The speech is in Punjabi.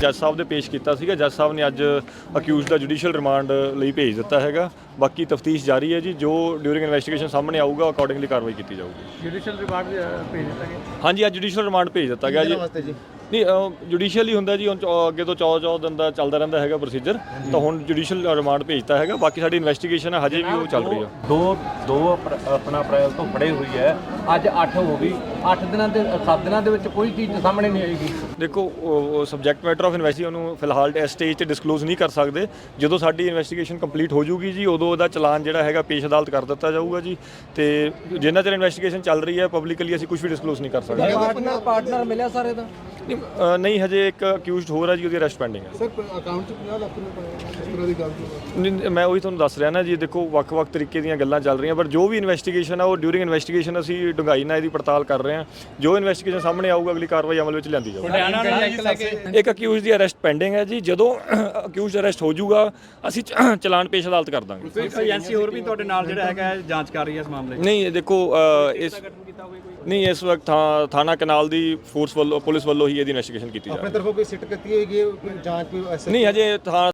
ਜੱਜ ਸਾਹਿਬ ਦੇ ਪੇਸ਼ ਕੀਤਾ ਸੀਗਾ। ਜੱਜ ਸਾਹਿਬ ਨੇ ਅੱਜ ਅਕਿਊਜ਼ਡ ਦਾ ਜੁਡੀਸ਼ੀਅਲ ਰਿਮਾਂਡ ਲਈ ਭੇਜ ਦਿੱਤਾ ਹੈਗਾ। ਬਾਕੀ ਤਫਤੀਸ਼ ਜਾਰੀ ਹੈ ਜੀ। ਜੋ ਡਿਊਰਿੰਗ ਇਨਵੈਸਟੀਗੇਸ਼ਨ ਸਾਹਮਣੇ ਆਊਗਾ ਅਕੋਰਡਿੰਗਲੀ ਕਾਰਵਾਈ ਕੀਤੀ ਜਾਊਗੀ। ਜੁਡੀਸ਼ੀਅਲ ਰਿਮਾਂਡ ਭੇਜ ਦਿੱਤਾ ਗਿਆ? ਹਾਂਜੀ ਅੱਜ ਜੁਡੀਸ਼ੀਅਲ ਰਿਮਾਂਡ ਭੇਜ ਦਿੱਤਾ ਗਿਆ ਜੀ? ਨਹੀਂ ਜੁਡੀਸ਼ੀਅਲ ਹੀ ਹੁੰਦਾ ਜੀ ਹੁਣ ਚੌ- ਅੱਗੇ ਤੋਂ 14 14 ਦਿਨ ਦਾ ਚੱਲਦਾ ਰਹਿੰਦਾ ਹੈਗਾ ਪ੍ਰੋਸੀਜਰ ਤਾਂ ਹੁਣ ਜੁਡੀਸ਼ੀਅਲ ਰਿਮਾਂਡ ਭੇਜਤਾ ਹੈਗਾ ਬਾਕੀ ਸਾਡੀ ਇਨਵੈਸਟੀਗੇਸ਼ਨ ਹੈ ਹਜੇ ਵੀ ਉਹ ਚੱਲ ਰਹੀ ਹੈ। ਦੋ ਦੋ ਅਪ੍ਰ- ਆਪਣਾ ਅਪ੍ਰੈਲ ਤੋਂ ਫੜੇ ਹੋਈ ਹੈ ਅੱਜ 8 ਹੋ ਗਈ। 8 ਦਿਨਾਂ ਦੇ 7 ਦਿਨਾਂ ਦੇ ਵਿੱਚ ਕੋਈ ਚੀਜ਼ ਸਾਹਮਣੇ ਨਹੀਂ ਆਏਗੀ। ਦੇਖੋ ਸਬਜੈਕਟ ਮੈਟਰ ਆਫ ਇਨਵੈਸਟੀਗੇਸ਼ਨ ਉਹਨੂੰ ਫਿਲਹਾਲ ਇਸ ਸਟੇਜ ਤੇ ਡਿਸਕਲੋਜ਼ ਨਹੀਂ ਕਰ ਸਕਦੇ। ਜਦੋਂ ਸਾਡੀ ਇਨਵੈਸਟੀਗੇਸ਼ਨ ਕੰਪਲੀਟ ਹੋ ਜੂਗੀ ਜੀ ਉਦੋਂ ਉਹਦਾ ਚਲਾਨ ਜਿਹੜਾ ਹੈਗਾ ਪੇਸ਼ ਅਦਾਲਤ ਕਰ ਦਿੱਤਾ ਜਾਊਗਾ ਜੀ। ਤੇ ਜਿੰਨਾ ਚਿਰ ਇਨਵੈਸਟੀਗੇਸ਼ਨ ਚੱਲ ਰਹੀ ਹੈ ਪਬਲਿਕਲੀ ਅਸੀਂ ਕੁਝ ਵੀ ਡਿਸਕਲੋਜ਼ ਨਹੀਂ ਕਰ ਸਕਦੇ। ਪਾਰਟਨਰ ਪਾਰਟਨਰ ਮਿਲਿਆ ਸਾਰੇ ਦਾ? ਨਹੀਂ, ਅ, ਨਹੀਂ ਹਜੇ ਇੱਕ ਅਕਿਊਜ਼ਡ ਹੋਰ ਹੈ ਜੀ ਉਹਦੀ ਅਰੈਸਟ ਪੈਂਡਿੰਗ ਹੈ। ਸਰ ਅਕਾਊਂਟ ਚ 50 ਲੱਖ ਰੁਪਏ ਪਾਏ ਇਸ ਤਰ੍ਹਾਂ ਦੀ ਗੱਲ ਤੋਂ ਨਹੀਂ, ਮੈਂ ਉਹੀ ਤੁਹਾਨੂੰ ਦੱਸ ਰਿਹਾ ਨਾ ਜੀ ਦੇਖੋ ਵੱਖ-ਵੱਖ ਤਰੀਕੇ ਦੀਆਂ ਗੱਲਾਂ ਚੱਲ ਰਹੀਆਂ ਪਰ ਜੋ ਵੀ ਇਨਵੈਸਟੀਗੇਸ਼ਨ ਆ ਉਹ ਡਿਊਰਿੰਗ ਇਨਵੈਸਟੀਗੇਸ਼ਨ ਅਸੀਂ ਡੂੰਘਾਈ ਨਾਲ ਇਹਦੀ ਪੜਤਾਲ ਕਰ ਰਹੇ ਹਾਂ। ਜੋ ਇਨਵੈਸਟੀਗੇਸ਼ਨ ਸਾਹਮਣੇ ਆਊਗਾ ਅਗਲੀ ਕਾਰਵਾਈ ਅਮਲ ਵਿੱਚ ਲਿਆਂਦੀ ਜਾਊਗੀ। ਇੱਕ ਅਕਿਊਜ਼ ਦੀ ਅਰੈਸਟ ਪੈਂਡਿੰਗ ਹੈ ਜੀ ਜਦੋਂ ਅਕਿਊਜ਼ ਅਰੈਸਟ ਹੋ ਜਾਊਗਾ ਅਸੀਂ ਚ- ਚਲਾਨ ਪੇਸ਼ ਅਦਾਲਤ ਕਰ ਦਾਂਗੇ। ਏਜੰਸੀ ਹੋਰ ਵੀ ਤੁਹਾਡੇ ਨਾਲ ਜਿਹੜਾ ਹੈਗਾ ਹੈ, ਜਾਂਚ ਕਰ ਰਹੀ ਹੈ ਇਸ ਮਾਮਲੇ 'ਚ? ਨਹੀਂ ਇਹ ਦੇਖੋ ਅ, ਇਸ ਨਹੀਂ ਇਸ ਵਕਤ ਥਾ- ਥਾਣਾ ਕਨਾਲ ਦੀ ਫੋਰਸ ਵੱਲੋਂ ਪੁਲਿਸ ਵੱਲੋਂ ਹੀ ਇਹਦੀ ਇਨਵੈਸਟੀਗੇਸ਼ਨ ਕੀਤੀ ਜਾ ਰਹੀ ਆਪਣੇ ਤਰਫੋਂ ਕੋਈ ਸਿੱਟ ਕੀਤੀ ਕੋਈ ਜਾਂਚ ਕੋਈ ਹੈ ਨਹੀਂ ਹਜੇ ਥਾਂ